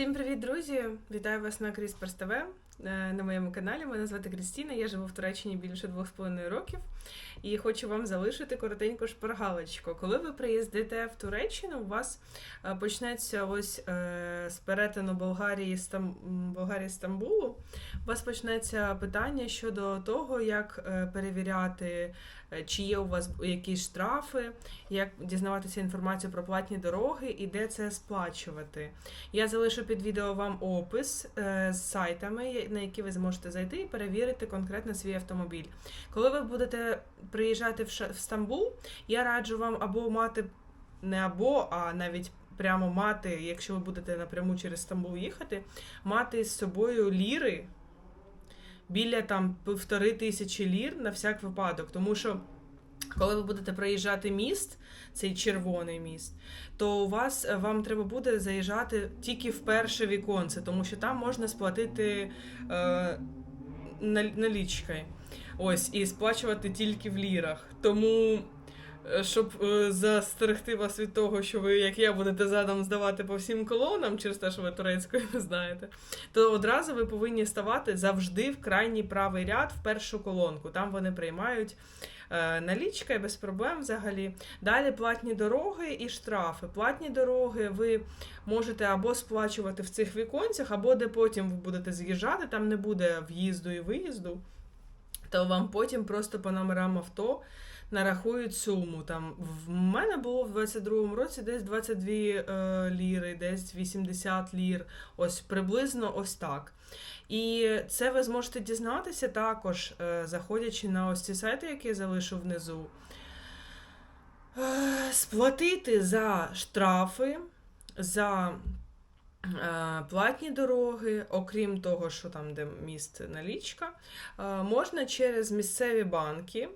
Всім привіт, друзі! Вітаю вас на CRISPR TV е, на моєму каналі. Мене звати Крістіна. Я живу в Туреччині більше двох з половиною років і хочу вам залишити коротеньку шпаргалочку. Коли ви приїздите в Туреччину, у вас е, почнеться ось е, з перетину Болгарії. Болгарії Стамбулу. У вас почнеться питання щодо того, як е, перевіряти, е, чи є у вас якісь штрафи, як дізнаватися інформацію про платні дороги і де це сплачувати. Я залишу під відео вам опис е, з сайтами, на які ви зможете зайти і перевірити конкретно свій автомобіль. Коли ви будете приїжджати в Стамбул, я раджу вам або мати не або, а навіть прямо мати, якщо ви будете напряму через Стамбул їхати, мати з собою ліри біля там півтори тисячі лір на всяк випадок, тому що. Коли ви будете проїжджати міст, цей червоний міст, то у вас е, вам треба буде заїжджати тільки в перше віконце, тому що там можна сплатити е, налічкою. Ось, і сплачувати тільки в лірах. Тому, щоб е, застерегти вас від того, що ви, як я, будете задом здавати по всім колонам через те, що ви турецькою не знаєте, то одразу ви повинні ставати завжди в крайній правий ряд в першу колонку. Там вони приймають е, налічка без проблем взагалі. Далі платні дороги і штрафи. Платні дороги ви можете або сплачувати в цих віконцях, або де потім ви будете з'їжджати, там не буде в'їзду і виїзду. То вам потім просто по номерам авто нарахують суму. Там в мене було в 22-му році десь 22 е, ліри, десь 80 лір. Ось приблизно ось так. І це ви зможете дізнатися також, е, заходячи на ось ці сайти, які я залишу внизу. Е, Сплатити за штрафи, за платні дороги, окрім того, що там, де міст налічка, е, можна через місцеві банки,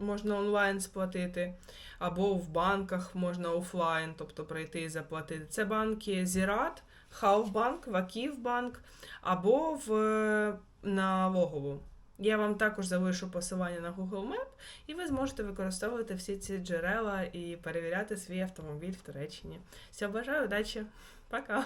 можна онлайн сплатити, або в банках можна офлайн, тобто прийти і заплатити. Це банки Зірат, Хауфбанк, Ваківбанк або в налогову. Я вам також залишу посилання на Google Map, і ви зможете використовувати всі ці джерела і перевіряти свій автомобіль в Туреччині. Все, бажаю удачі. Пока!